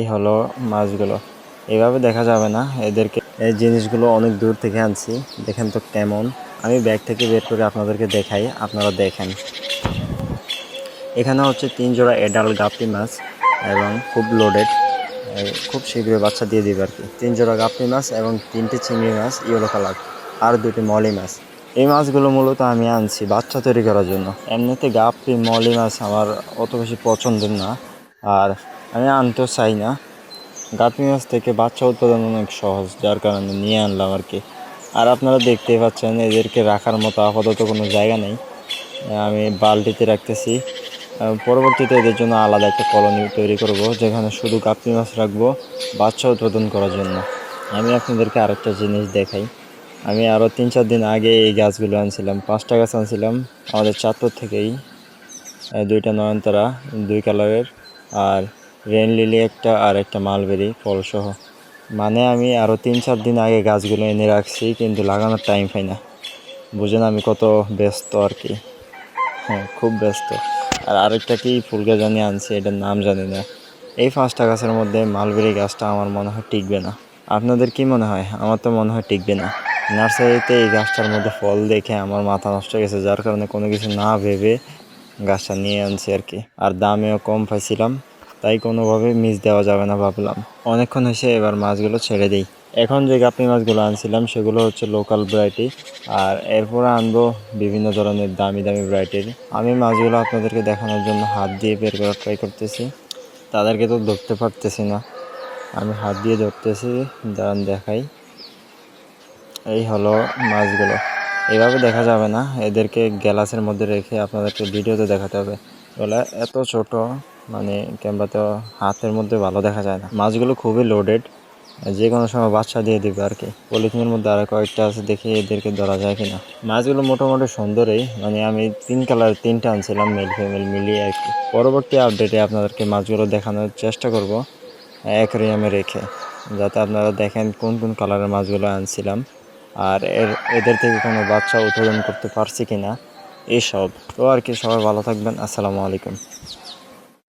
এই হলো মাছগুলো। এভাবে দেখা যাবে না, এদেরকে এই জিনিসগুলো অনেক দূর থেকে আনছি। দেখেন তো কেমন। আমি ব্যাগ থেকে বের করে আপনাদেরকে দেখাই, আপনারা দেখেন। এখানে হচ্ছে তিন জোড়া এডাল গাপ্পি মাছ এবং খুব লোডেড খুব শীঘ্রই বাচ্চা দিয়ে দিবে আর কি। তিন জোড়া গাপ্পি মাছ এবং তিনটি চিংড়ি মাছ ইয়েলো কালার আর দুটি মলি মাছ। এই মাছগুলো মূলত আমি আনছি বাচ্চা তৈরি করার জন্য। এমনিতে গাপ্পি, মলি মাছ আমার অত বেশি পছন্দের না। আর আমি আনতেও চাই না। গাপ্পি মাছ থেকে বাচ্চা উৎপাদন অনেক সহজ, যার কারণে নিয়ে আনলাম আর কি। আর আপনারা দেখতেই পাচ্ছেন, এদেরকে রাখার মতো আপাতত কোনো জায়গা নেই। আমি বালতিতে রাখতেছি। পরবর্তীতে এদের জন্য আলাদা একটা কলোনি তৈরি করব, যেখানে শুধু গাপ্পি মাছ রাখব, বাচ্চা উৎপাদন করার জন্য। আমি আপনাদেরকে আরেকটা জিনিস দেখাই। আমি আরও তিন চার দিন আগে এই গাছগুলো আনছিলাম, পাঁচটা গাছ আনছিলাম। আমাদের চাঁদপুর থেকেই দুইটা নয়নতারা, দুই কালারের, আর রেন লিলি একটা আর একটা মালবেরি ফলসহ। মানে আমি আরও তিন, চার দিন আগে গাছগুলো এনে রাখছি, কিন্তু লাগানোর টাইম পাই না। বুঝেন আমি কত ব্যস্ত আর কি। হ্যাঁ খুব ব্যস্ত। আর আরেকটা কি ফুল গাছ জানি আনছি, এটার নাম জানি না। এই পাঁচটা গাছের মধ্যে মালবেরি গাছটা আমার মনে হয় টিকবে না। আপনাদের কি মনে হয়? আমার তো মনে হয় টিকবে না। নার্সারিতে এই গাছটার মধ্যে ফল দেখে আমার মাথা নষ্ট গেছে, যার কারণে কোনো কিছু না ভেবে গাছটা নিয়ে আনছি আর কি। আর দামেও কম পাইছিলাম। তাই কোনোভাবে মিস দেওয়া যাবে না ভাবলাম। অনেকক্ষণ হয়েছে, এবার মাছগুলো ছেড়ে দিই। এখন যে গাপ্পি মাছগুলো আনছিলাম, সেগুলো হচ্ছে লোকাল ভ্যারাইটি আর এরপরে আনব বিভিন্ন ধরনের দামি দামি ভ্যারাইটির আমি মাছগুলো আপনাদেরকে দেখানোর জন্য হাত দিয়ে বের করার ট্রাই করতেছি। তাদেরকে তো ধরতে পারতেছি না। আমি হাত দিয়ে ধরতেছি, দাঁড়ান দেখাই। এই হলো মাছগুলো। এভাবে দেখা যাবে না, এদেরকে গ্যালাসের মধ্যে রেখে আপনাদেরকে ভিডিওতে দেখাতে হবে। বলে এত ছোট। মানে ক্যামেরাতে হাতের মধ্যে ভালো দেখা যায় না। মাছগুলো খুবই লোডেড যে কোনো সময় বাচ্চা দিয়ে দিবে আর কি। পলিথিনের মধ্যে আরও কয়েকটা আছে, দেখি এদেরকে ধরা যায় কিনা। মাছগুলো মোটামুটি সুন্দরই মানে আমি তিন কালার তিনটা আনছিলাম মেল ফিমেল মিলিয়ে আর কি। পরবর্তী আপডেটে আপনাদেরকে মাছগুলো দেখানোর চেষ্টা করব অ্যাকোরিয়ামে রেখে। যাতে আপনারা দেখেন কোন কোন কালারের মাছগুলো আনছিলাম। আর এর, এদের থেকে কোনো বাচ্চা উৎপাদন করতে পারছি কিনা এইসব তো আর কি, সবাই ভালো থাকবেন। আসসালামু আলাইকুম।